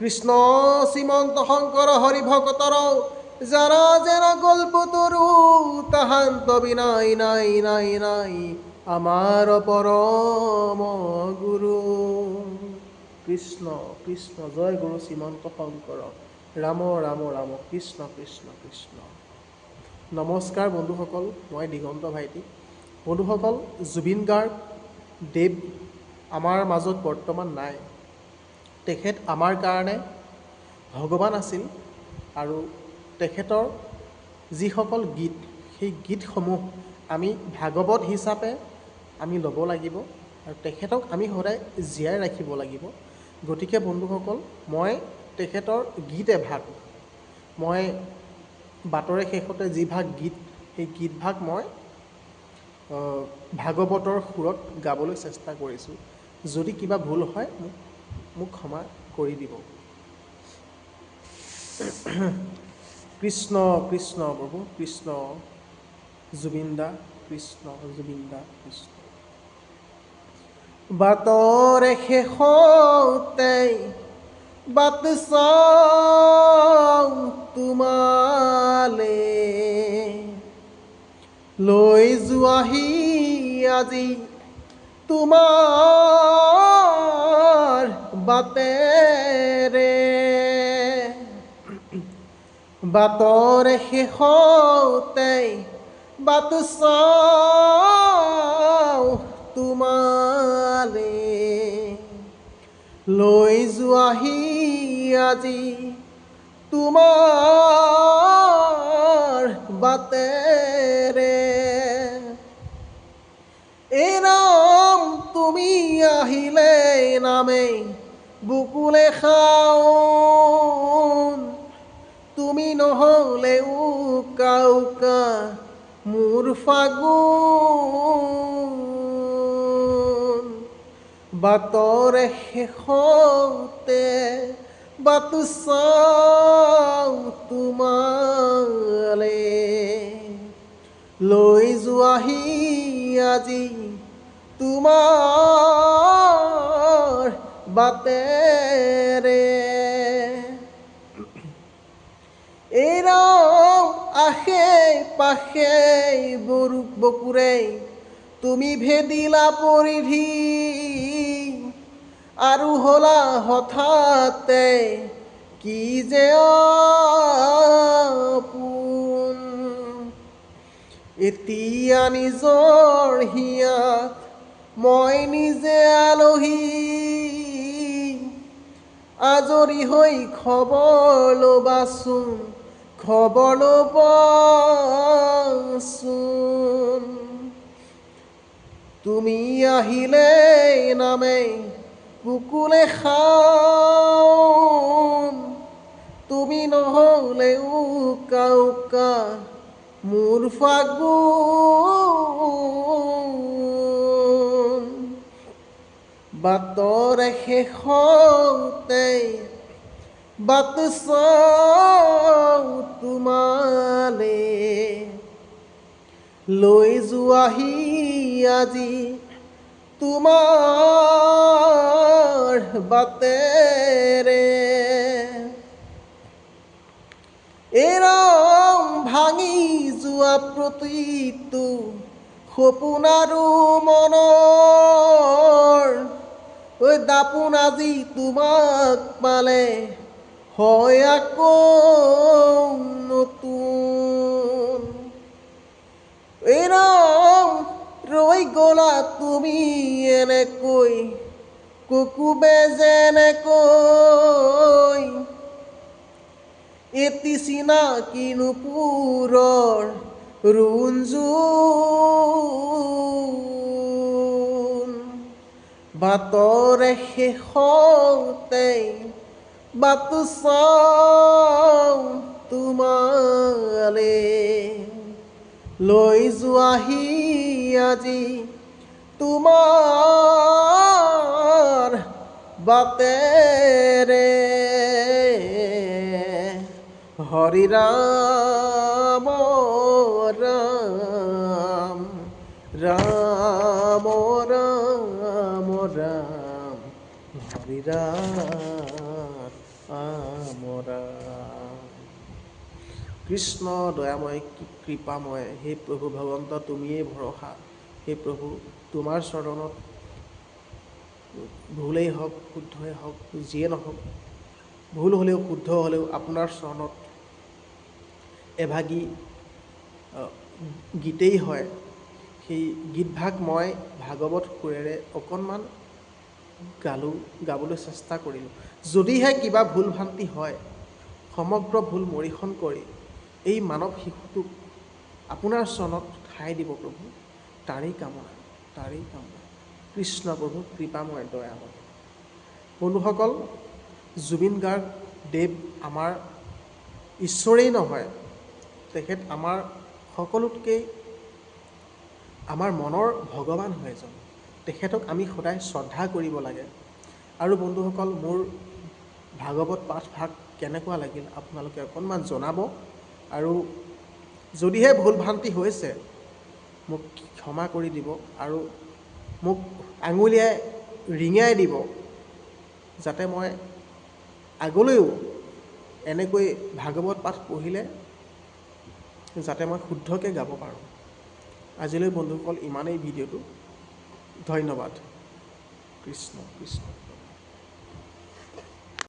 কৃষ্ণ শ্রীমন্ত শঙ্কর হরি ভকতর যারা যেন গল্প তরু তাহান্ত বিনাই নাই নাই নাই আমার পরম গুরু। কৃষ্ণ কৃষ্ণ জয় গুৰু শ্ৰীমন্ত শংকৰ ৰাম ৰাম ৰাম কৃষ্ণ কৃষ্ণ কৃষ্ণ। নমস্কাৰ বন্ধুসকল মই দিগন্ত ভাইটি। বন্ধুসকল জুবিন গাৰ্গ দেৱ আমাৰ মাজত বৰ্তমান নাই। তেখেত আমাৰ কাৰণে ভগৱান আছিল আৰু তেখেতৰ যিসকল গীত সেই গীতসমূহ আমি ভাগৱত হিচাপে আমি ল'ব লাগিব আৰু তেখেতক আমি সদায় জীয়াই ৰাখিব লাগিব। গতিকে বন্ধুসকল মই তেখেতৰ গীত এভাগ মই বাটৰে শেষতে যি ভাগ গীত সেই গীতভাগ মই ভাগৱতৰ সুৰত গাবলৈ চেষ্টা কৰিছোঁ। যদি কিবা ভুল হয় মোক মোক ক্ষমা কৰি দিব। কৃষ্ণ কৃষ্ণ প্ৰভু, কৃষ্ণ জুবিন দা কৃষ্ণ জুবিন দা কৃষ্ণ। বাটৰে শেষতে বাট চাওঁ তোমালে। লৈ যোৱাহি আজি তোমাৰ বাটেৰে বাটৰে শেষতে বাট চাওঁ তোমালে। লৈ যোৱাহি আজি তোমাৰ বাটেৰে এই নাম তুমি আহিলে নামে বুকুলে খাওঁ তুমি নহ'লে উকা উকা মোৰ ফাগুন বাটৰে শেষতে বাট চাওঁ তোমালে, লৈ যোৱাহি আজি তোমাৰ বাটেৰে এৰাম আশে পাশে বৰু বকুৰে তুমি ভেদিলা পৰিধি আৰু হলা হঠাতে কি যে আপোন এতিয়া নিজৰ হিয়াত মই নিজে আলহী। আজৰি হৈ খবৰ ল'বাচোন খবৰ ল'বাচোন তুমি আহিলে নামে বুকুলে খাওঁ তুমি নহ'লে উকা উকা মোৰ ফাগুন। শেষতে বাট চাওঁ তোমালে। লৈ যোৱাহি আজি তোমাৰ বাটেৰে এৰম ভাঙি যোৱা প্ৰতিটো সপোন আৰু মনৰ ঐ দাপোন আজি তোমাক পালে হয় আকৌ নতুন। এৰম ৰৈ গ'লা তুমি এনেকৈ, কুকুবে যেনেকৈ। এটি চিনাকি নুপুৰৰ ৰুঞ্জুন বাটৰে শেষতে বাট চাওঁ তোমালে। লৈ যোৱাহি আজি তোমাৰ বাটেৰে হৰি ৰাম ৰাম ৰাম কৃষ্ণ দয়াময় কৃপাময় হে প্ৰভু ভগৱন্ত তুমিয়েই ভৰসা। হে প্ৰভু তোমাৰ চৰণত ভুলেই হওক শুদ্ধই হওক যিয়ে নহওক ভুল হ'লেও শুদ্ধ হ'লেও আপোনাৰ চৰণত এভাগী গীতেই হয়। সেই গীতভাগ মই ভাগৱত সুৰেৰে অকণমান গালোঁ গাবলৈ চেষ্টা কৰিলোঁ। যদিহে কিবা ভুল ভ্ৰান্তি হয় সমগ্ৰ ভুল মৰিখন কৰি এই মানৱ শিশুটোক আপোনাৰ চৰণত ঠাই দিব প্ৰভু। তাৰেই কামনা তাৰেই কামনা। কৃষ্ণ প্ৰভু কৃপাময় দয়াময় বন্ধুসকল জুবিন গাৰ্গ দেৱ আমাৰ ঈশ্বৰেই নহয় তেখেত আমাৰ সকলোতকৈ আমাৰ মনৰ ভগৱান হয় এজন। তেখেতক আমি সদায় শ্ৰদ্ধা কৰিব লাগে। আৰু বন্ধুসকল মোৰ ভাগৱত পাঠভাগ কেনেকুৱা লাগিল আপোনালোকে অকণমান জনাব। আৰু যদিহে ভুল ভ্ৰান্তি হৈছে মোক ক্ষমা কৰি দিব আৰু মোক আঙুলিয়াই ৰিঙাই দিব যাতে মই আগলৈও এনেকৈ ভাগৱত পাঠ পঢ়িলে যাতে মই শুদ্ধকৈ গাব পাৰোঁ। আজিলৈ বন্ধুসকল ইমানেই ভিডিঅ'টো। ধন্যবাদ। কৃষ্ণ কৃষ্ণ।